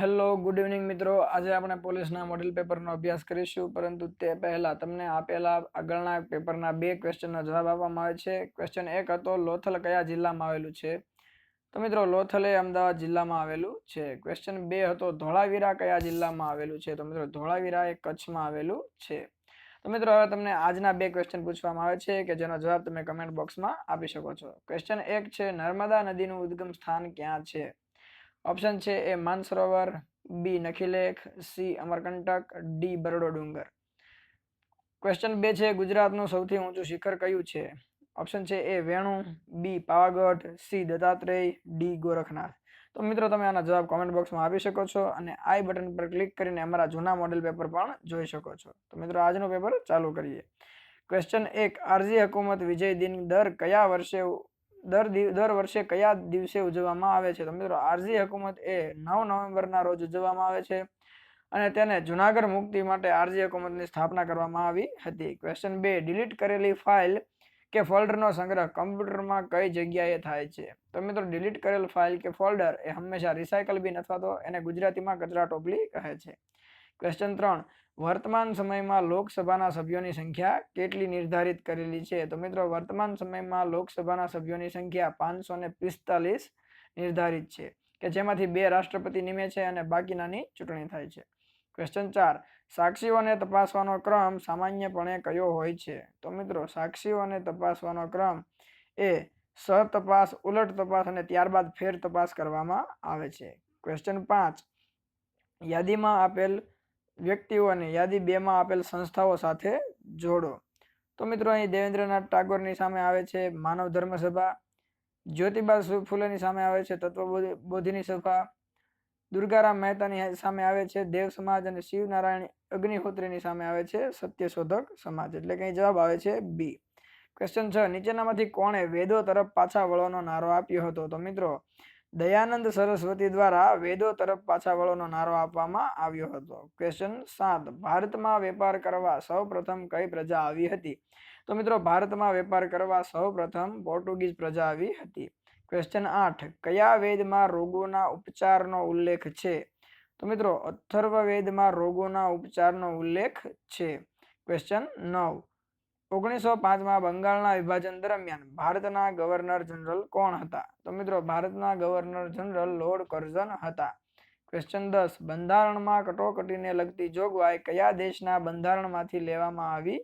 Hello, good evening મિત્રો. આજે આપણે પોલીસના મોડેલ પેપરનો અભ્યાસ કરીશું, પરંતુ તે પહેલા તમને આપેલા આગળના પેપરના બે ક્વેશ્ચનનો જવાબ આપવામાં આવે છે. ક્વેશ્ચન એક હતો, લોથલ કયા જિલ્લામાં આવેલું છે? તો મિત્રો, લોથલ એ અમદાવાદ જિલ્લામાં આવેલું છે. ક્વેશ્ચન બે હતો, ધોળાવીરા કયા જિલ્લામાં આવેલું છે? તો મિત્રો, ધોળાવીરા એ કચ્છમાં આવેલું છે. તો મિત્રો, હવે તમને આજના બે ક્વેશ્ચન પૂછવામાં આવે છે, કે જેનો જવાબ તમે કમેન્ટ બોક્સમાં આપી શકો છો. ક્વેશ્ચન એક છે, નર્મદા નદીનું ઉદ્ગમ સ્થાન ક્યાં છે? ઓપ્શન છે A Mansarovar B નખીલેખ C Amarkantak D Barda Dungar question બે છે, ગુજરાતનું સૌથી ઊંચું શિખર કયું છે? ઓપ્શન છે A Venu B Pavagadh C Dattatreya D Gorakhnath. તો મિત્રો, તમે આના જવાબ કોમેન્ટ બોક્સમાં આપી શકો છો અને આઈ બટન પર ક્લિક કરીને અમારા જૂના મોડેલ પેપર પણ જોઈ શકો છો. તો મિત્રો, આજનું પેપર ચાલુ કરીએ. ક્વેશ્ચન એક, આરજી હકુમત વિજય દિન દર કયા વર્ષે દર દર વર્ષે કયા દિવસે ઉજવવામાં આવે છે? તો મિત્રો આરજી હકુમત એ નવ નવેમ્બરના રોજ ઉજવવામાં આવે છે અને તેને જુનાગઢ મુક્તિ માટે આરજી હકુમતની સ્થાપના કરવામાં આવી હતી. ક્વેશ્ચન બે ડિલીટ કરેલી ફાઇલ કે ફોલ્ડરનો સંગ્રહ કમ્પ્યુટરમાં કઈ જગ્યાએ થાય છે? તો મિત્રો ડિલીટ કરેલ ફાઇલ કે ફોલ્ડર એ હંમેશા રિસાયકલ બિન અથવા તો એને ગુજરાતીમાં કચરા ટોપલી કહે છે. ક્વેશ્ચન ત્રણ વર્તમાન સમયમાં લોકસભાના સભ્યોની સંખ્યા કેટલી નિર્ધારિત કરેલી છે? તો મિત્રો, વર્તમાન સમયમાં લોકસભાના સભ્યોની સંખ્યા પાંચસો ને પિસ્તાલીસ નિર્ધારિત છે, કે જેમાંથી બે રાષ્ટ્રપતિ નિમે છે અને બાકીનાની ચૂંટણી થાય છે. ક્વેશ્ચન ચાર. સાક્ષીઓને તપાસવાનો ક્રમ સામાન્યપણે કયો હોય છે? તો મિત્રો, સાક્ષીઓને તપાસવાનો ક્રમ એ સતપાસ, ઉલટ તપાસ અને ત્યારબાદ ફેર તપાસ કરવામાં આવે છે. ક્વેશ્ચન પાંચ. યાદીમાં આપેલ વ્યક્તિઓને યાદી બેમાં આપેલ સંસ્થાઓ સાથે જોડો. તો મિત્રો અહીં દેવેન્દ્રનાથ ટાગોરની સામે આવે છે માનવ ધર્મ સભા જ્યોતિબા ફૂલેની સામે આવે છે તત્વ બોધિની સભા, દુર્ગારામ મહેતાની સામે આવે છે દેવ સમાજ અને શિવનારાયણ અગ્નિહોત્રીની સામે આવે છે સત્યશોધક સમાજ. એટલે કે જવાબ આવે છે બી. ક્વેશ્ચન છ, નીચેનામાંથી કોણે વેદો તરફ પાછા વળવાનો નારો આપ્યો હતો? તો મિત્રો દયાનંદ સરસ્વતી દ્વારા વેદો તરફ પાછા વળોનો નારો આપવામાં આવ્યો હતો. ક્વેશ્ચન સાત. ભારતમાં વેપાર કરવા સૌ પ્રથમ કઈ પ્રજા આવી હતી? તો મિત્રો, ભારતમાં વેપાર કરવા સૌ પ્રથમ પોર્ટુગીઝ પ્રજા આવી હતી. ક્વેશ્ચન આઠ. કયા વેદમાં રોગોના ઉપચારનો ઉલ્લેખ છે? તો મિત્રો અથર્વ વેદમાં રોગોના ઉપચારનો ઉલ્લેખ છે. ક્વેશ્ચન નવ. ઓગણીસો પાંચમાં બંગાળના વિભાજન દરમિયાન ભારતના ગવર્નર જનરલ કોણ હતા? તો મિત્રો, ભારતના ગવર્નર જનરલ લોર્ડ કર્ઝન હતા. ક્વેશ્ચન દસ, બંધારણમાં કટોકટીને લગતી જોગવાઈ કયા દેશના બંધારણમાંથી લેવામાં આવી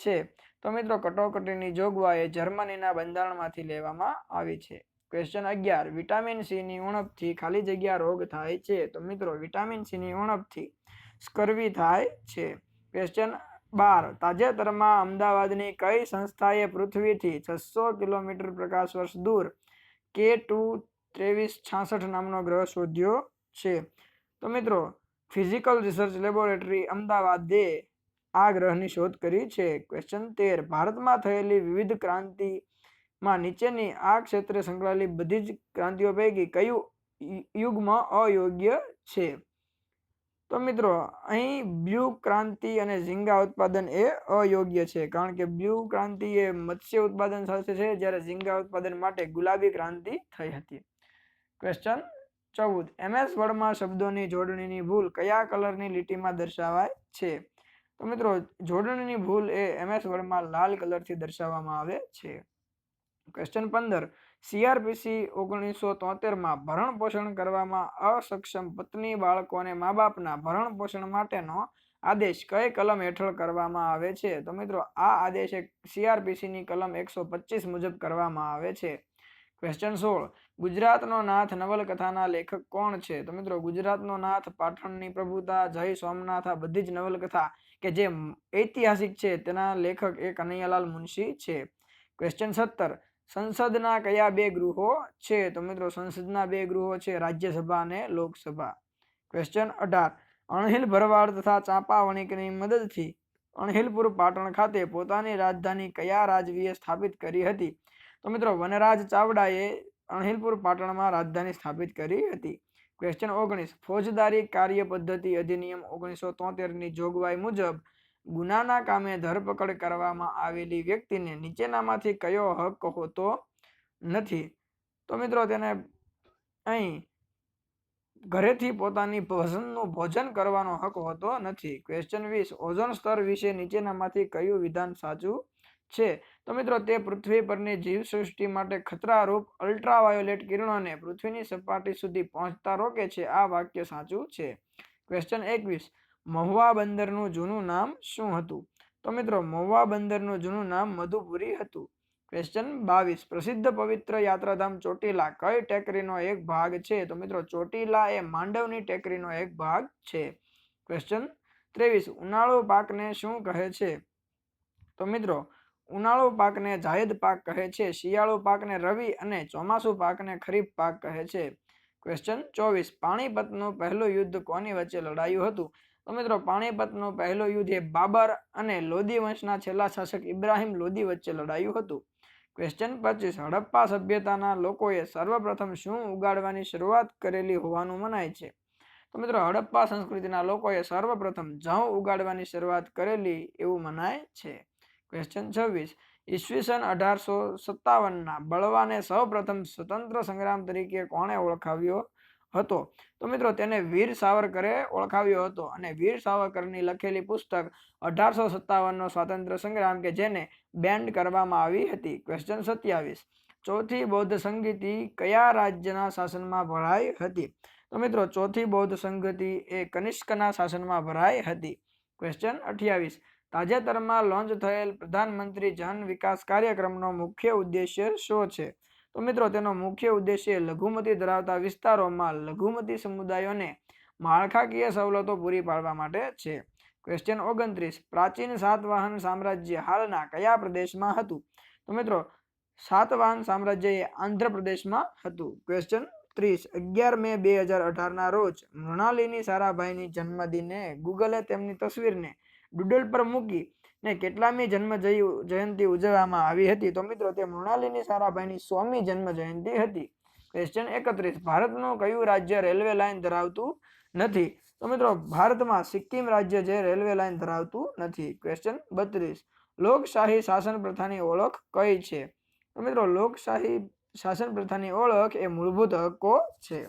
છે? તો મિત્રો, કટોકટીની જોગવાઈ જર્મનીના બંધારણમાંથી લેવામાં આવી છે. ક્વેશ્ચન અગિયાર, વિટામિન સીની ઉણપથી ખાલી જગ્યા રોગ થાય છે? તો મિત્રો, વિટામિન સી ની ઉણપથી સ્કર્વી થાય છે. ક્વેશ્ચન બાર. તાજેતરમાં અમદાવાદની કઈ સંસ્થાએ પૃથ્વીથી છસો કિલોમીટર પ્રકાશ વર્ષ દૂર કે ટુ ત્રેવીસ છાસઠ નામનો ગ્રહ શોધ્યો છે? તો મિત્રો, ફિઝિકલ રિસર્ચ લેબોરેટરી અમદાવાદે આ ગ્રહની શોધ કરી છે. ક્વેશ્ચન તેર. ભારતમાં થયેલી વિવિધ ક્રાંતિમાં નીચેની આ ક્ષેત્રે સંકળાયેલી બધી જ ક્રાંતિઓ પૈકી કયું યુગ્મ અયોગ્ય છે? તો મિત્રો, અહીં બ્લુ ક્રાંતિ અને ઝીંગા ઉત્પાદન એ અયોગ્ય છે, કારણ કે બ્લુ ક્રાંતિ એ મત્સ્ય ઉત્પાદન સાથે છે, જ્યારે ઝીંગા ઉત્પાદન માટે ગુલાબી ક્રાંતિ થઈ હતી. ક્વેશ્ચન ચૌદ. એમએસ વર્ડમાં શબ્દોની જોડણીની ભૂલ કયા કલરની લીટીમાં દર્શાવાય છે? તો મિત્રો, જોડણીની ભૂલ એ એમએસ વર્ડમાં લાલ કલરથી દર્શાવવામાં આવે છે. ક્વેશ્ચન પંદર. સીઆરપીસી ઓગણીસો તોતેરમાં ભરણ પોષણ કરવામાં અસક્ષમ પત્ની બાળકોને મા બાપના ભરણ પોષણ માટેનો આદેશ કઈ કલમ હેઠળ કરવામાં આવે છે? તો મિત્રો, આ આદેશ સીઆરપીસીની કલમ એકસો પચીસ મુજબ કરવામાં આવે છે. ક્વેશ્ચન સોળ. ગુજરાતનો નાથ નવલકથાના લેખક કોણ છે? તો મિત્રો, ગુજરાતનો નાથ પાટણની પ્રભુતા જય સોમનાથ આ બધી જ નવલકથા કે જે ઐતિહાસિક છે, તેના લેખક એ કનૈયાલાલ મુનશી છે. ક્વેશ્ચન સત્તર. સંસદના કયા બે ગૃહો છે? તો મિત્રો સંસદના બે ગૃહો છે, રાજ્યસભા અને લોકસભા. ક્વેશ્ચન અઢાર. અણહિલ ભરવાડ તથા ચાંપા વણિકની મદદથી અણહિલપુર પાટણ ખાતે પોતાની રાજધાની કયા રાજવીએ સ્થાપિત કરી હતી? તો મિત્રો વનરાજ ચાવડાએ અણહિલપુર પાટણમાં રાજધાની સ્થાપિત કરી હતી. ક્વેશ્ચન ઓગણીસ. ફોજદારી કાર્ય પદ્ધતિ અધિનિયમ ઓગણીસો તોતેરની જોગવાઈ મુજબ ગુનાના કામે ધરપકડ કરવામાં આવેલી વ્યક્તિને નીચેનામાંથી કયો હક હોતો નથી? તો મિત્રો તેને અહીં ઘરેથી પોતાની પસંદનું ભોજન કરવાનો હક હોતો નથી. ક્વેશ્ચન વીસ, ઓઝોન સ્તર વિશે નીચેનામાંથી કયું વિધાન સાચું છે? તો મિત્રો તે પૃથ્વી પરની જીવસૃષ્ટિ માટે ખતરારૂપ અલ્ટ્રાવાયોલેટ કિરણોને પૃથ્વીની સપાટી સુધી પહોંચતા રોકે છે. આ વાક્ય સાચું છે. ક્વેશ્ચન એકવીસ મહુવા બંદરનું જૂનું નામ શું હતું? તો મિત્રો, મહુવા બંદરનું જૂનું નામ મધુપુરી હતું. ક્વેશ્ચન બાવીસ. પ્રસિદ્ધ પવિત્ર યાત્રાધામ ચોટીલા કઈ ટેકરીનો એક ભાગ છે? તો મિત્રો, ચોટીલા એ માંડવની ટેકરીનો એક ભાગ છે. ક્વેશ્ચન ત્રેવીસ. ઉનાળો પાકને શું કહે છે? તો મિત્રો, ઉનાળો પાકને જાયદ પાક કહે છે, શિયાળુ પાકને રવિ અને ચોમાસુ પાકને ખરીફ પાક કહે છે. ક્વેશ્ચન ચોવીસ. પાણીપતનું પહેલું યુદ્ધ કોની વચ્ચે લડાયું હતું? તો મિત્રો, પાણીપતનો પહેલો યુદ્ધ એ બાબર અને લોદી વંશના છેલ્લા શાસક ઇબ્રાહિમ લોદી વચ્ચે લડાયું હતું. ક્વેશ્ચન પચીસ, હડપ્પા સભ્યતાના લોકોએ સર્વપ્રથમ શું ઉગાડવાની શરૂઆત કરેલી હોવાનું મનાય છે? તો મિત્રો, હડપ્પા સંસ્કૃતિના લોકોએ સર્વપ્રથમ જવ ઉગાડવાની શરૂઆત કરેલી એવું મનાય છે. ક્વેશ્ચન છવ્વીસ, ઈસવીસન અઢારસો સત્તાવનના બળવાને સૌપ્રથમ સ્વતંત્ર સંગ્રામ તરીકે કોણે ઓળખાવ્યો? હતો. તો મિત્રો તેને વીર સાવરકરે ઓળખાવ્યો હતો અને વીર સાવરકરની લખેલી પુસ્તક અઢારસો સત્તાવનનો સ્વાતંત્ર્ય સંગ્રામ કે જેને બેન્ડ કરવામાં આવી હતી? ક્વેશ્ચન સત્યાવીસ. ચોથી બૌદ્ધ સંગીતિ કયા રાજ્યના શાસનમાં ભરાઈ હતી? તો મિત્રો ચોથી બૌદ્ધ સંગતિ એ કનિષ્કના શાસનમાં ભરાઈ હતી. ક્વેશ્ચન અઠ્યાવીસ. તાજેતરમાં લોન્ચ થયેલ પ્રધાનમંત્રી જન વિકાસ કાર્યક્રમનો મુખ્ય ઉદ્દેશ્ય શું છે? તો મિત્રો, તેનો મુખ્ય ઉદ્દેશ્ય લઘુમતી ધરાવતા વિસ્તારોમાં લઘુમતી સમુદાયોને માળખાકીય સવલતો પૂરી પાડવા માટે છે. ક્વેશ્ચન ઓગણત્રીસ. પ્રાચીન સાતવાહન સામ્રાજ્ય હાલના કયા પ્રદેશમાં હતું? તો મિત્રો, સાતવાહન સામ્રાજ્ય એ આંધ્રપ્રદેશમાં હતું. ક્વેશ્ચન ત્રીસ. અગિયાર મે બે હજાર અઢારના રોજ મૃણાલિની સારાભાઈની જન્મદિને ગૂગલે તેમની તસવીરને ડુડલ પર મૂકી ને કેટલામી જન્મ જયંતિ ઉજવવામાં આવી હતી. તો મિત્રો, તે મૃણાલિની સારાભાઈની સોમી જન્મ જયંતિ હતી. ક્વેશ્ચન એકત્રીસ. ભારતનું કયું રાજ્ય રેલવે લાઇન ધરાવતું નથી? તો મિત્રો, ભારતમાં સિક્કિમ રાજ્ય જે રેલવે લાઇન ધરાવતું નથી. ક્વેશ્ચન બત્રીસ. લોકશાહી શાસન પ્રથાની ઓળખ કઈ છે? તો મિત્રો, લોકશાહી શાસન પ્રથાની ઓળખ એ મૂળભૂત હક્કો છે.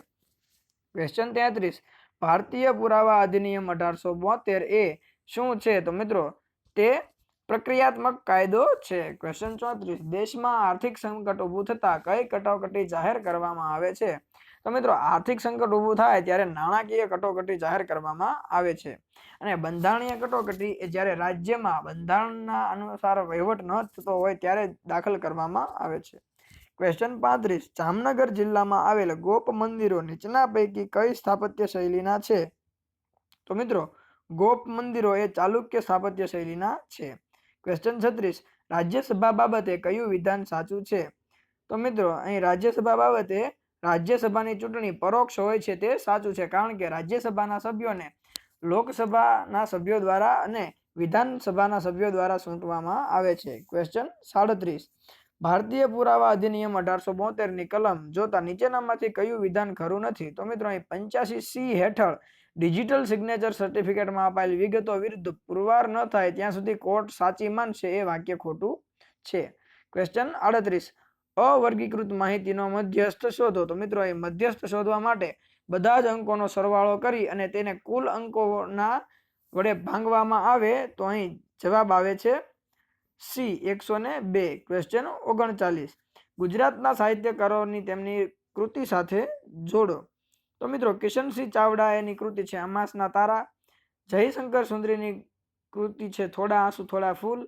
ક્વેશ્ચન તેત્રીસ. ભારતીય પુરાવા અધિનિયમ અઢારસો બોતેર એ શું છે? તો મિત્રો તે પ્રક્રિયાત્મક કાયદો છે. ક્વેશ્ચન ચોત્રીસ. દેશમાં આર્થિક સંકટ ઊભું થતાં કઈ કટોકટી જાહેર કરવામાં આવે છે? તો મિત્રો, આર્થિક સંકટ ઊભું થાય ત્યારે નાણાકીય કટોકટી જાહેર કરવામાં આવે છે. અને બંધારણીય કટોકટી એ જ્યારે રાજ્યમાં બંધારણના અનુસાર વહીવટ ન થતો હોય ત્યારે દાખલ કરવામાં આવે છે. ક્વેશ્ચન પાંત્રીસ. જામનગર જિલ્લામાં આવેલ ગોપ મંદિરો નીચેના પૈકી કઈ સ્થાપત્ય શૈલીના છે? તો મિત્રો ગોપ મંદિરો એ ચાલુક્ય સ્થાપત્ય શૈલીના છે. ક્વેશ્ચન છત્રીસ. રાજ્યસભા બાબતે કયું વિધાન સાચું છે? તો મિત્રો, અહીં રાજ્યસભા બાબતે રાજ્યસભાની ચૂંટણી પરોક્ષ હોય છે તે સાચું છે કારણ કે રાજ્યસભાના સભ્યોને લોકસભાના સભ્યો દ્વારા અને વિધાનસભાના સભ્યો દ્વારા ચૂંટવામાં આવે છે. ક્વેશ્ચન સાડત્રીસ. ભારતીય પુરાવા અધિનિયમ અઢારસો બોતેરની કલમ જોતા નીચેનામાંથી કયું વિધાન ખરું નથી? તો મિત્રો, અહીં પંચ્યાસી સી હેઠળ ડિજિટલ સિગ્નેચર સર્ટિફિકેટમાં અપાયેલ વિગતો વિરુદ્ધ પુરવાર ન થાય, ત્યાં સુધી કોર્ટ સાચી માનશે એ વાક્ય ખોટું છે. ક્વેશ્ચન આડત્રીસ. અવર્ગીકૃત માહિતીનો મધ્યસ્થ શોધો. તો મિત્રો, એ મધ્યસ્થ શોધવા માટે બધા જ અંકોનો સરવાળો કરી અને તેને કુલ અંકોના વડે ભાંગવામાં આવે તો અહીં જવાબ આવે છે સી, એકસો ને બે. ક્વેશ્ચન ઓગણચાલીસ. ગુજરાતના સાહિત્યકારોની તેમની કૃતિ સાથે જોડો. તો મિત્રો કિશનસિંહ ચાવડા એની કૃતિ છે અમાસના તારા, જયશંકર સુંદરીની કૃતિ છે થોડા આંસુ, થોડા ફૂલ,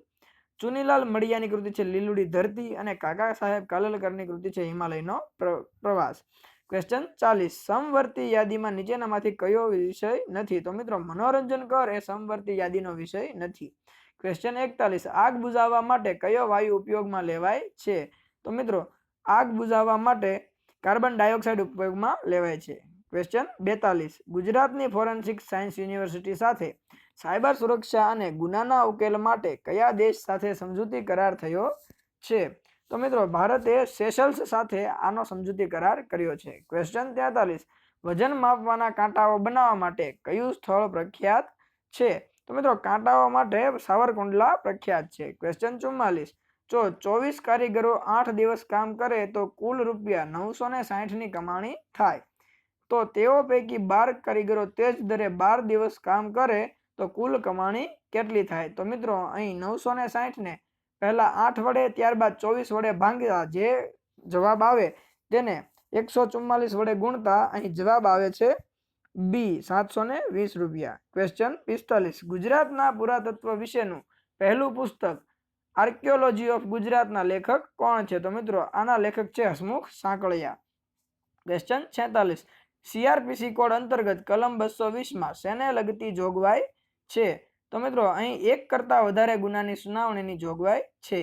ચુનીલાલ મડિયાની કૃતિ છે લીલુડી ધરતી અને કાકા સાહેબ કાલેલકરની કૃતિ છે હિમાલયનો પ્રવાસ. ક્વેશ્ચન ચાલીસ, સમવર્તી યાદીમાં નીચેનામાંથી કયો વિષય નથી? તો મિત્રો મનોરંજન કર એ સમવર્તી યાદીનો વિષય નથી. ક્વેશ્ચન એકતાલીસ, આગ બુઝાવવા માટે કયો વાયુ ઉપયોગમાં લેવાય છે? તો મિત્રો, આગ બુઝાવવા માટે કાર્બન ડાયોક્સાઇડ ઉપયોગમાં લેવાય છે. ક્વેશ્ચન બેતાલીસ. ગુજરાતની ફોરેન્સિક સાયન્સ યુનિવર્સિટી સાથે સાયબર સુરક્ષા અને ગુનાના ઉકેલ માટે કયા દેશ સાથે સમજૂતી કરાર થયો છે? તો મિત્રો, ભારતે સેશલ્સ સાથે આનો સમજૂતી કરાર કર્યો છે. ક્વેશ્ચન તેતાલીસ. વજન માપવાના કાંટાઓ બનાવવા માટે કયું સ્થળ પ્રખ્યાત છે? તો મિત્રો, કાંટાઓ માટે સાવરકુંડલા પ્રખ્યાત છે. ક્વેશ્ચન ચુમ્માલીસ. જો ચોવીસ કારીગરો આઠ દિવસ કામ કરે તો કુલ રૂપિયા નવસો ને સાહીઠની કમાણી થાય. તો તેઓ પૈકી બાર કારીગરો તે જ દરે બાર દિવસ કામ કરે તો કુલ કમાણી કેટલી થાય? તો મિત્રો, અહીં નવસો ને સાહીઠને પહેલાં આઠ વડે, ત્યારબાદ ચોવીસ વડે ભાંગતા જે જવાબ આવે તેને એકસો ચુમ્માલીસ વડે ગુણતા અહીં જવાબ આવે છે બી, સાતસો ને વીસ રૂપિયા. ક્વેશ્ચન પિસ્તાલીસ. ગુજરાતના પુરાતત્વ વિશેનું પહેલું પુસ્તક આર્કિયોલોજી ઓફ ગુજરાતના લેખક કોણ છે? તો મિત્રો, આના લેખક છે હસમુખ સાંકળિયા. ક્વેશ્ચન છેતાલીસ. સીઆરપીસી કોડ અંતર્ગત કલમ બસો વીસમાં શેને લગતી જોગવાઈ છે? તો મિત્રો, અહીં એક કરતાં વધારે ગુનાની સુનાવણીની જોગવાઈ છે.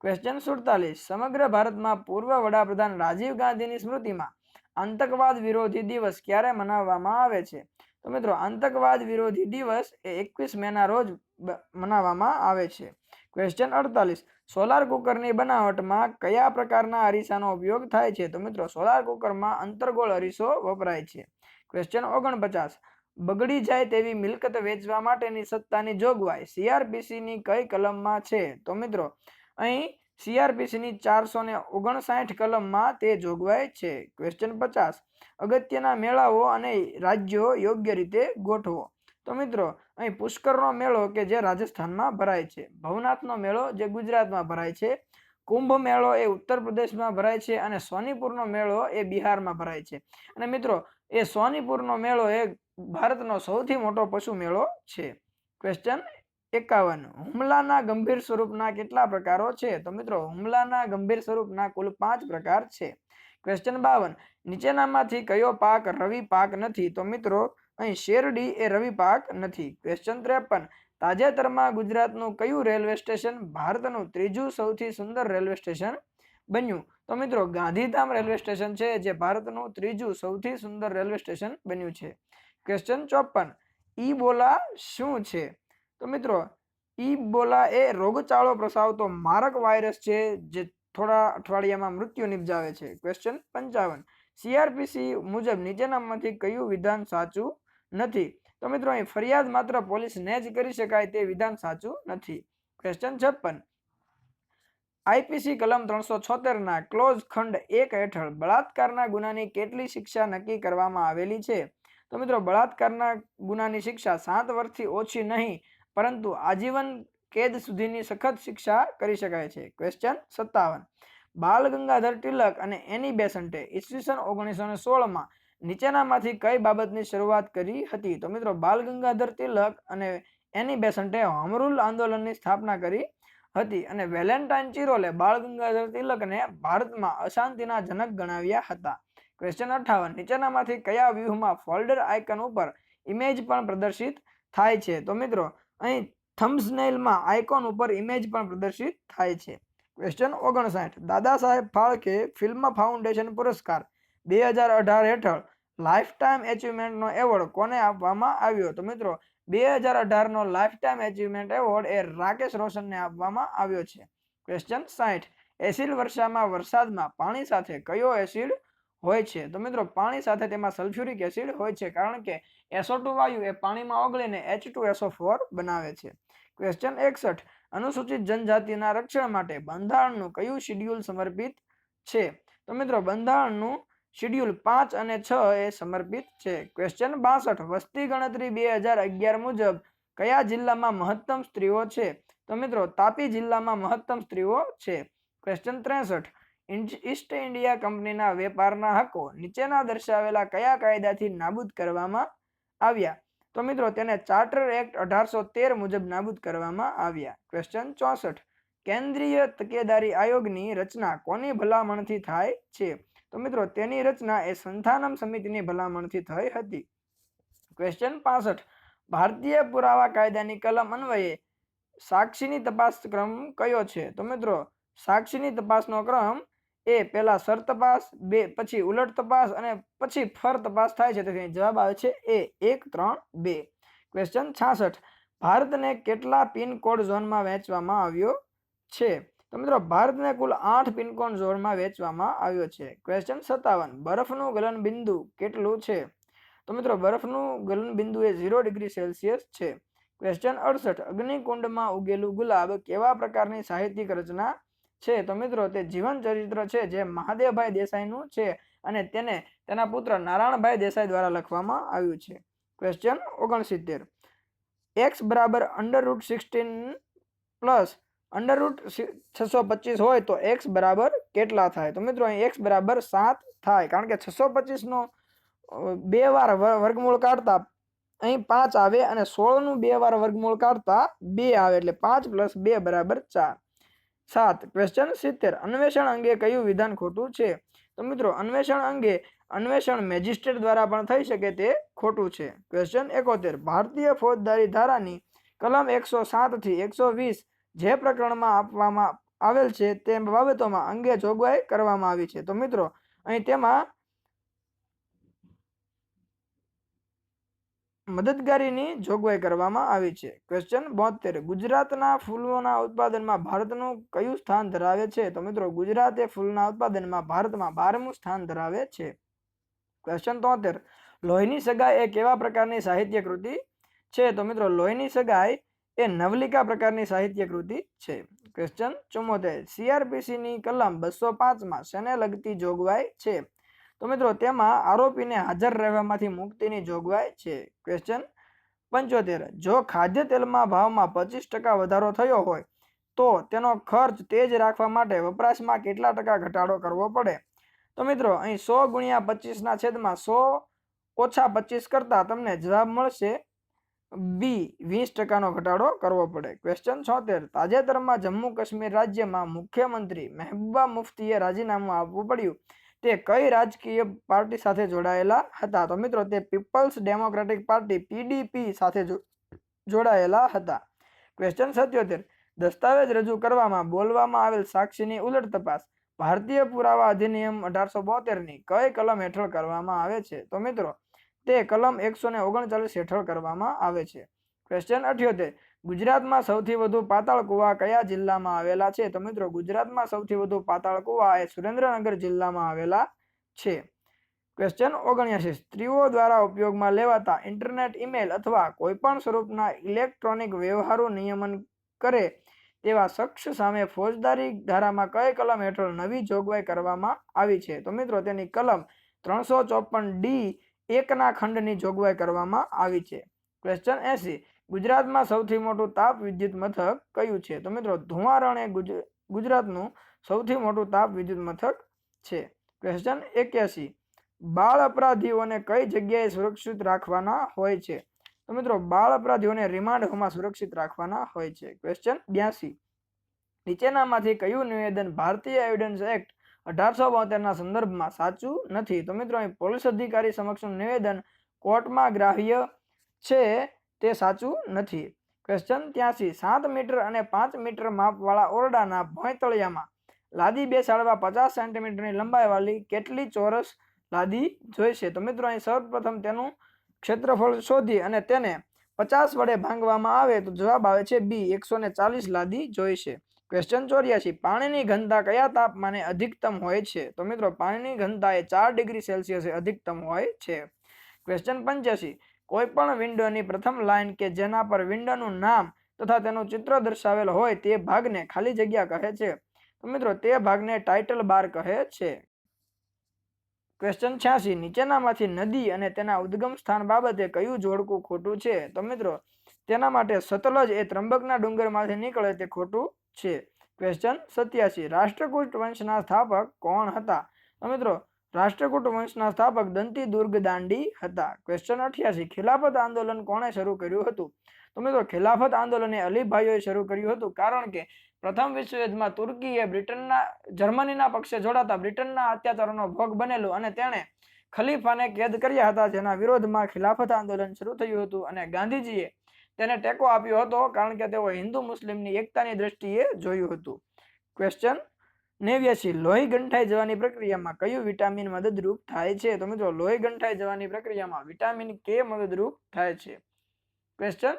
ક્વેશ્ચન સુડતાલીસ. સમગ્ર ભારતમાં પૂર્વ વડાપ્રધાન રાજીવ ગાંધીની સ્મૃતિમાં આતંકવાદ વિરોધી દિવસ ક્યારે મનાવવામાં આવે છે? તો મિત્રો, આતંકવાદ વિરોધી દિવસ એ એકવીસ મેના રોજ મનાવવામાં આવે છે. ક્વેશ્ચન અડતાલીસ. સોલાર કુકરની બનાવટમાં કયા પ્રકારના અરીસાનો ઉપયોગ થાય છે? તો મિત્રો, સોલાર કુકરમાં અંતરગોળ અરીસો વપરાય છે. ક્વેશ્ચન ઓગણપચાસ. બગડી જાય તેવી મિલકત વેચવા માટેની સત્તાની જોગવાઈ સીઆરપીસીની કઈ કલમમાં છે? તો મિત્રો, અહીં સીઆરપીસીની ચારસો ને ઓગણસાઠ કલમમાં તે જોગવાઈ છે. ક્વેશ્ચન પચાસ. અગત્યના મેળાઓ અને રાજ્યો યોગ્ય રીતે ગોઠવો. તો મિત્રો અહીં પુષ્કરનો મેળો કે જે રાજસ્થાનમાં ભરાય છે. ભવનાથનો મેળો જે ગુજરાતમાં ભરાય છે. કુંભ મેળો એ ઉત્તર પ્રદેશમાં ભરાય છે અને સોનીપુરનો મેળો એ બિહારમાં ભરાય છે. અને મિત્રો, એ સોનીપુરનો મેળો એ ભારતનો સૌથી મોટો પશુ મેળો છે. ક્વેશ્ચન એકાવન. હુમલાના ગંભીર સ્વરૂપના કેટલા પ્રકારો છે? તો મિત્રો, હુમલાના ગંભીર સ્વરૂપના કુલ પાંચ પ્રકાર છે. ક્વેશ્ચન બાવન. નીચેનામાંથી કયો પાક રવિ પાક નથી? તો મિત્રો અહીં શેરડી એ રવિ પાક નથી. ક્વેશ્ચન ત્રેપન. તાજેતરમાં ગુજરાતનું કયું રેલવે સ્ટેશન ભારતનું ત્રીજું સૌથી સુંદર રેલવે સ્ટેશન બન્યું? તો મિત્રો, ગાંધીધામ રેલવે સ્ટેશન છે જે ભારતનું ત્રીજું સૌથી સુંદર રેલવે સ્ટેશન બન્યું છે. ક્વેશ્ચન ચોપન. બોલા શું છે? તો મિત્રો, ઈ બોલા એ રોગચાળો પ્રસાવતો મારક વાયરસ છે જે થોડા અઠવાડિયામાં મૃત્યુ નિપજાવે છે. ક્વેશ્ચન પંચાવન. સીઆરપીસી મુજબ નીચેનામાંથી કયું વિધાન સાચું નથી. તો મિત્રો, અહીં ફરિયાદ માત્ર પોલીસને જ કરી શકાય તે વિધાન સાચું નથી. ક્વેશ્ચન છપ્પન. આઈપીસી કલમ ત્રણસો છોતેરના ક્લોઝ ખંડ એક હેઠળ બળાત્કારના ગુનાની કેટલી શિક્ષા નક્કી કરવામાં આવેલી છે? તો મિત્રો, બળાત્કારના ગુનાની શિક્ષા સાત વર્ષથી ઓછી નહીં, પરંતુ આજીવન કેદ સુધીની સખત શિક્ષા કરી શકાય છે. ક્વેશ્ચન સત્તાવન. બાલ ગંગાધર તિલક અને એની બેસન્ટે ઈસવીસન ઓગણીસો ને સોળમાં નીચેનામાંથી કઈ બાબતની શરૂઆત કરી હતી? તો મિત્રો, બાલ ગંગાધર તિલક અને એની બેસન્ટે હોમરૂલ આંદોલનની સ્થાપના કરી હતી અને વેલેન્ટાઇન ચિરોલે બાળ ગંગાધર તિલકને ભારતમાં અશાંતિના જનક ગણાવ્યા હતા. ક્વેશ્ચન અઠાવન, નીચેનામાંથી કયા વ્યૂહમાં ફોલ્ડર આઇકન ઉપર ઇમેજ પણ પ્રદર્શિત થાય છે? તો મિત્રો, અહીં થમ્સનેલમાં આઇકોન ઉપર ઇમેજ પણ પ્રદર્શિત થાય છે. ક્વેશ્ચન ઓગણસાઠ, દાદા સાહેબ ફાળકે ફિલ્મ ફાઉન્ડેશન પુરસ્કાર બે હજાર અઢાર હેઠળ લાઈફ ટાઈમ એચિવમેન્ટનો એવોર્ડ કોને આપવામાં આવ્યો? તો મિત્રો, બે હજાર અઢારનો લાઈફ ટાઈમ એચિવમેન્ટ એવોર્ડ એ રાકેશ રોશનને આપવામાં આવ્યો છે. ક્વેશ્ચન સાઠ એસિડ વર્ષામાં વરસાદમાં પાણી સાથે કયો એસિડ હોય છે? તો મિત્રો, પાણી સાથે તેમાં સલ્ફ્યુરિક એસિડ હોય છે, કારણ કે એસો ટુ વાયુ એ પાણીમાં ઓગળીને H two S O four બનાવે છે. ક્વેશ્ચન એકસઠ. અનુસૂચિત જનજાતિના રક્ષણ માટે બંધારણનું કયું શિડ્યુલ સમર્પિત છે? તો મિત્રો, બંધારણનું શિડ્યુલ પાંચ અને છ એ સમર્પિત છે. ક્વેશ્ચન બાસઠ, વસ્તી ગણતરી બે હજાર અગિયાર મુજબ કયા જિલ્લામાં મહત્તમ સ્ત્રીઓ છે? તો મિત્રો, તાપી જિલ્લામાં મહત્તમ સ્ત્રીઓ છે. ક્વેશ્ચન ત્રેસઠ ઈસ્ટ ઇન્ડિયા કંપનીના વેપારના હકો નીચેના દર્શાવેલા કયા કાયદાથી નાબૂદ કરવામાં આવ્યા? તો મિત્રો, તેને ચાર્ટર એક્ટ અઢારસો તેર મુજબ નાબૂદ કરવામાં આવ્યા. ક્વેશ્ચન ચોસઠ, કેન્દ્રીય તકેદારી આયોગની રચના કોની ભલામણથી થાય છે? તો મિત્રો, તેની રચના એ સંથાનમ સમિતિની ભલામણથી થઈ હતી. ક્વેશ્ચન પાસઠ. ભારતીય પુરાવા કાયદાની કલમ અન્વયે સાક્ષીની તપાસ ક્રમ કયો છે? તો મિત્રો, સાક્ષીની તપાસનો ક્રમ એ પહેલાં સર તપાસ, બે પછી ઉલટ તપાસ અને પછી ફર તપાસ થાય છે. તેથી જવાબ આવે છે એ એક, ત્રણ, બે. ક્વેશ્ચન છાસઠ. ભારતને કેટલા પિન કોડ ઝોનમાં વહેંચવામાં આવ્યો છે? તો મિત્રો, ભારતને કુલ આઠ પિનકોડ ઝોનમાં વેચવામાં આવ્યો છે. ક્વેશ્ચન સત્તાવન, બરફનું ગલન બિંદુ કેટલું છે? તો મિત્રો, બરફનું ગલન બિંદુ એ ઝીરો ડિગ્રી સેલ્સિયસ છે. ક્વેશ્ચન અડસઠ, અગ્નિકુંડમાં ઉગેલું ગુલાબ કેવા પ્રકારની સાહિત્યિક રચના છે? તો મિત્રો, તે જીવન ચરિત્ર છે જે મહાદેવભાઈ દેસાઈનું છે અને તેને તેના પુત્ર નારાયણભાઈ દેસાઈ દ્વારા લખવામાં આવ્યું છે. ક્વેશ્ચન ઓગણસિત્તેર એક્સ બરાબર under root sixteen plus under root છસો પચીસ હોય તો એક્સ બરાબર કેટલા થાય? તો મિત્રો અહીં એક્સ બરાબર સાત થાય, કારણ કે છસો પચીસનો બે વાર વર્ગમૂળ કાઢતા અહીં પાંચ આવે અને સોળનું બે વાર વર્ગમૂળ કાઢતા બે આવે, એટલે પાંચ પ્લસ બે બરાબર ચાર. સાત. ક્વેશ્ચન સિત્તેર. અન્વેષણ અંગે કયું વિધાન ખોટું છે? તો મિત્રો, અન્વેષણ અંગે અન્વેષણ મેજિસ્ટ્રેટ દ્વારા પણ થઈ શકે તે ખોટું છે. ક્વેશ્ચન એકોતેર. ભારતીય ફોજદારી ધારાની કલમ એકસો સાતથી એકસો વીસ જે પ્રકરણમાં આપવામાં આવેલ છે તે બાબતોમાં અંગે જોગવાઈ કરવામાં આવી છે. તો મિત્રો, અહીં તેમાં મદદગારીની જોગવાઈ કરવામાં આવી છે. ક્વેશ્ચન બોતેર. ગુજરાતના ફૂલોના ઉત્પાદનમાં ભારતનું કયું સ્થાન ધરાવે છે? તો મિત્રો, ગુજરાત એ ફૂલના ઉત્પાદનમાં ભારતમાં બારમું સ્થાન ધરાવે છે. ક્વેશ્ચન તોતેર. લોહીની સગાઈ એ કેવા પ્રકારની સાહિત્ય કૃતિ છે? તો મિત્રો, લોહીની સગાઈ એ નવલિકા પ્રકારની સાહિત્ય કૃતિ છે. ક્વેશ્ચન ચુમ્મોતેર. સીઆરપીસીની કલમ બસો પાંચમાં શેને લગતી જોગવાઈ છે? તો મિત્રો તેમાં આરોપીને હાજર રહેવામાંથી મુક્તિની જોગવાઈ છે. ક્વેશ્ચન પંચોતેર. જો ખાદ્ય તેલમાં ભાવમાં પચીસ ટકા વધારો થયો હોય, તો તેનો ખર્ચ તેજ રાખવા માટે વપરાશમાં કેટલા ટકા ઘટાડો કરવો પડે? તો મિત્રો, અહીં સો ગુણ્યા પચીસના છેદમાં સો ઓછા પચીસ કરતાં તમને જવાબ મળશે બી, વીસ ટકાનો ઘટાડો કરવો પડે. ક્વેશ્ચન છોતેર. તાજેતરમાં જમ્મુ કાશ્મીર રાજ્યમાં મુખ્યમંત્રી મહેબૂબા મુફ્તીએ રાજીનામું આપવું પડ્યું. તે કઈ રાજકીય પાર્ટી સાથે જોડાયેલા હતા? તો મિત્રો, તે પીપલ્સ ડેમોક્રેટિક પાર્ટી, પીડીપી સાથે જોડાયેલા હતા. ક્વેશ્ચન સત્યોતેર. દસ્તાવેજ રજૂ કરવામાં બોલવામાં આવેલ સાક્ષીની ઉલટ તપાસ. ભારતીય પુરાવા અધિનિયમ અઢારસો બોતેરની કઈ કલમ હેઠળ કરવામાં આવે છે? તો મિત્રો તે કલમ એકસો ને ઓગણચાલીસ હેઠળ કરવામાં આવે છે. ક્વેશ્ચન અઠ્યોતેર. ગુજરાતમાં સૌથી વધુ પાતાળ કુવા કયા જિલ્લામાં આવેલા છે? તો મિત્રો, ગુજરાતમાં સૌથી વધુ પાતાળ કુવા એ સુરેન્દ્રનગર જિલ્લામાં આવેલા છે. ક્વેશ્ચન ઓગણ્યાસી સ્ત્રીઓ દ્વારા ઉપયોગમાં લેવાતા ઇન્ટરનેટ ઈમેલ અથવા કોઈપણ સ્વરૂપના ઇલેક્ટ્રોનિક વ્યવહારો નિયમન કરે તેવા શખ્સ સામે ફોજદારી ધારામાં કઈ કલમ હેઠળ નવી જોગવાઈ કરવામાં આવી છે? તો મિત્રો, તેની કલમ ત્રણસો ચોપન ડી એકના ખંડની જોગવાઈ કરવામાં આવી છે. ક્વેશ્ચન એસી ગુજરાતમાં સૌથી મોટું તાપ વિદ્યુત મથક કયું છે? તો મિત્રો, ધુમારણ એ ગુજરાતનું સૌથી મોટું તાપ વિદ્યુત મથક છે. ક્વેશ્ચન એક્યાસી બાળ અપરાધીઓને કઈ જગ્યાએ સુરક્ષિત રાખવાના હોય છે? તો મિત્રો, બાળ અપરાધીઓને રિમાન્ડ હોમમાં સુરક્ષિત રાખવાના હોય છે. ક્વેશ્ચન બ્યાસી નીચેનામાંથી કયું નિવેદન ભારતીય એવિડન્સ એક્ટ અઢારસો બોતેરના સંદર્ભમાં સાચું નથી. તો મિત્રો, અહીં પોલીસ અધિકારી સમક્ષનું નિવેદન કોર્ટમાં ગ્રાહ્ય છે તે સાચું નથી. ક્વેશ્ચન ત્યાંસી. સાત મીટર અને પાંચ મીટર માપવાળા ઓરડાના ભોંયતળિયામાં લાદી બેસાડવા પચાસ સેન્ટીમીટરની લંબાઈવાળી કેટલી ચોરસ લાદી જોઈશે? તો મિત્રો, અહીં સૌપ્રથમ તેનું ક્ષેત્રફળ શોધી અને તેને પચાસ વડે ભાંગવામાં આવે તો જવાબ આવે છે બી. એકસો ચાલીસ લાદી જોઈશે. ક્વેશ્ચન ચોર્યાસી, પાણીની ઘનતા કયા તાપમાને અધિકતમ હોય છે? તો મિત્રો, પાણીની ઘનતા એ ચાર ડિગ્રી સેલ્સિયસે અધિકતમ હોય છે. ક્વેશ્ચન પંચ્યાસી કોઈ પણ વિન્ડોની પ્રથમ લાઇન કે જેના પર વિન્ડોનું નામ તથા તેનું ચિત્ર દર્શાવેલ હોય તે ભાગને ખાલી જગ્યા કહે છે. તો મિત્રો, તે ભાગને ટાઇટલ બાર કહે છે. ક્વેશ્ચન છ્યાસી, નીચેનામાંથી નદી અને તેના ઉદ્ગમ સ્થાન બાબતે કયું જોડકું ખોટું છે? તો મિત્રો, તેના માટે સતલજ એ ત્રંબકના ડુંગરમાંથી નીકળે તે ખોટું છે. ક્વેશ્ચન સત્યાસી. રાષ્ટ્રકૂટ વંશના સ્થાપક કોણ હતા? તો મિત્રો, રાષ્ટ્રકૂટ વંશના સ્થાપક દંતી દુર્ગ દાંડી હતા. ક્વેશ્ચન અઠ્યાસી. ખિલાફત આંદોલન કોણે શરૂ કર્યું હતું? તો મિત્રો, ખિલાફત આંદોલન એ અલીભાઈઓએ શરૂ કર્યું હતું કારણ કે પ્રથમ વિશ્વયુદ્ધમાં તુર્કીએ બ્રિટનના, જર્મનીના પક્ષે જોડાતા બ્રિટનના અત્યાચારોનો ભોગ બનેલું અને તેણે ખલીફાને કેદ કર્યા હતા. જેના વિરોધમાં ખિલાફત આંદોલન શરૂ થયું હતું અને ગાંધીજીએ તેને ટેકો આપ્યો હતો કારણ કે તેઓ હિન્દુ મુસ્લિમની એકતાની દ્રષ્ટિએ જોયું હતું. ક્વેશ્ચન નેવ્યાસી લોહી ગંઠાઈ જવાની પ્રક્રિયામાં કયું વિટામિન મદદરૂપ થાય છે? તો મિત્રો, લોહી ગંઠાઈ જવાની પ્રક્રિયામાં વિટામિન કે મદદરૂપ થાય છે? ક્વેશ્ચન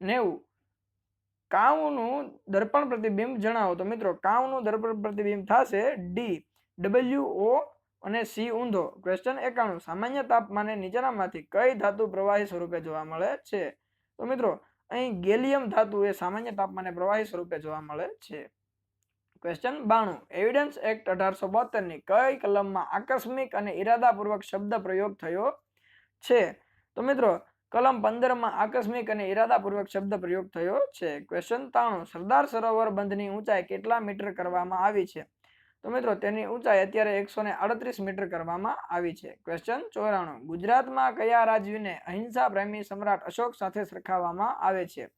નેવું, કાઉનું દર્પણ પ્રતિબિંબ જણાવો. તો મિત્રો, કાઉનું દર્પણ પ્રતિબિંબ થશે ડી ડબલ્યુ ઓ અને સી ઊંધો. ક્વેશ્ચન એકાણું, સામાન્ય તાપમાને નીચેનામાંથી કઈ ધાતુ પ્રવાહી સ્વરૂપે જોવા મળે છે? તો મિત્રો, અહીં ગેલિયમ ધાતુ એ સામાન્ય તાપમાને પ્રવાહી સ્વરૂપે જોવા મળે છે. ક્વેશ્ચન બાણું. એવિડન્સ એક્ટ અઢારસો બોતેરની કઈ કલમમાં આકસ્મિક અને ઇરાદાપૂર્વક શબ્દ પ્રયોગ થયો છે? તો મિત્રો, કલમ પંદરમાં આકસ્મિક અને ઇરાદાપૂર્વક શબ્દ પ્રયોગ થયો છે. ક્વેશ્ચન ત્રાણું સરદાર સરોવર બંધની ઊંચાઈ કેટલા મીટર કરવામાં આવી છે? તો મિત્રો, તેની ઊંચાઈ અત્યારે એકસો ને આડત્રીસ મીટર કરવામાં આવી છે. ક્વેશ્ચન ચોરાણું. ગુજરાતમાં કયા રાજવીને અહિંસા પ્રેમી સમ્રાટ અશોક સાથે સરખાવવામાં આવે છે?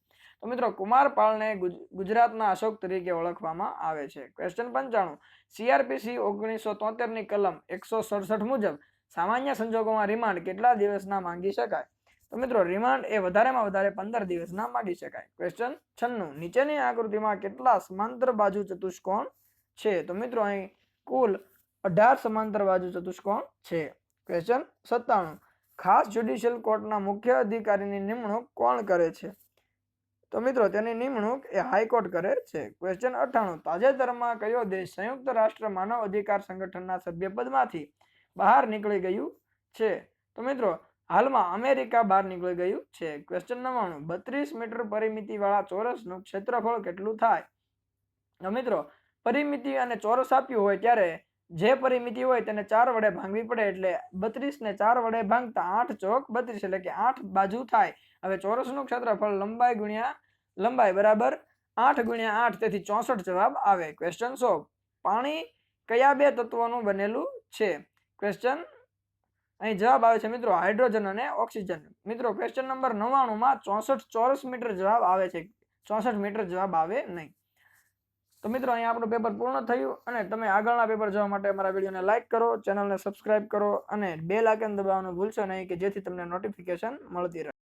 તો મિત્રો કુમારપાળને ગુજરાતના અશોક તરીકે ઓળખવામાં આવે છે. ક્વેશ્ચન પંચાણું. સીઆરપીસી ઓગણીસો તોતેરની કલમ એકસો સડસઠ મુજબ સામાન્ય સંજોગોમાં રિમાન્ડ કેટલા દિવસના માંગી શકાય? તો મિત્રો, રિમાન્ડ એ વધારેમાં વધારે પંદર દિવસના માંગી શકાય. ક્વેશ્ચન છન્નું. નીચેની આકૃતિમાં કેટલા સમાંતર બાજુ ચતુષ્કોણ છે. તો મિત્રો, અહીં કુલ અઢાર સમાંતર બાજુ ચતુષ્કોણ છે. ક્વેશ્ચન સત્તાણું. ખાસ જ્યુડિશિયલ કોર્ટના મુખ્ય અધિકારીની નિમણૂક કોણ કરે છે? તો મિત્રો, તેની નિમણૂક એ હાઈકોર્ટ કરે છે. ક્વેશ્ચન અઠ્ઠાણું. તાજેતરમાં કયો દેશ સંયુક્ત રાષ્ટ્ર માનવ અધિકાર સંગઠનના સભ્યપદમાંથી બહાર નીકળી ગયું છે? તો મિત્રો, હાલમાં અમેરિકા બહાર નીકળી ગયું છે. ક્વેશ્ચન નવ્વાણું. બત્રીસ મીટર પરિમિતિવાળા ચોરસનું ક્ષેત્રફળ કેટલું થાય? તો મિત્રો પરિમિતિ અને ચોરસ આપ્યું હોય ત્યારે જે પરિમિતિ હોય તેને ચાર વડે ભાંગવી પડે એટલે બત્રીસ ને ચાર વડે ભાંગતા આઠ ચોક બત્રીસ એટલે કે આઠ બાજુ થાય. હવે ચોરસનું ક્ષેત્રફળ લંબાઈ ગુણ્યા લંબાઈ બરાબર આઠ ગુણ્યા આઠ, તેથી ચોસઠ જવાબ આવે. ક્વેશ્ચન સો પાણી કયા બે તત્વોનું બનેલું છે? ક્વેશ્ચન અહીં જવાબ આવે છે મિત્રો હાઇડ્રોજન અને ઓક્સિજન. મિત્રો ક્વેશ્ચન નંબર નવ્વાણુંમાં ચોસઠ ચોરસ મીટર જવાબ આવે છે. ચોસઠ મીટર જવાબ આવે નહીં. તો મિત્રો, અહીંયા આપણું પેપર પૂર્ણ થયું અને તમે આગળના પેપર જોવા માટે અમારા વિડીયોને લાઇક કરો ચેનલને સબસ્ક્રાઇબ કરો અને બે લાઇકન દબાવવાનું ભૂલશો નહીં કે જેથી તમને નોટિફિકેશન મળતી રહે.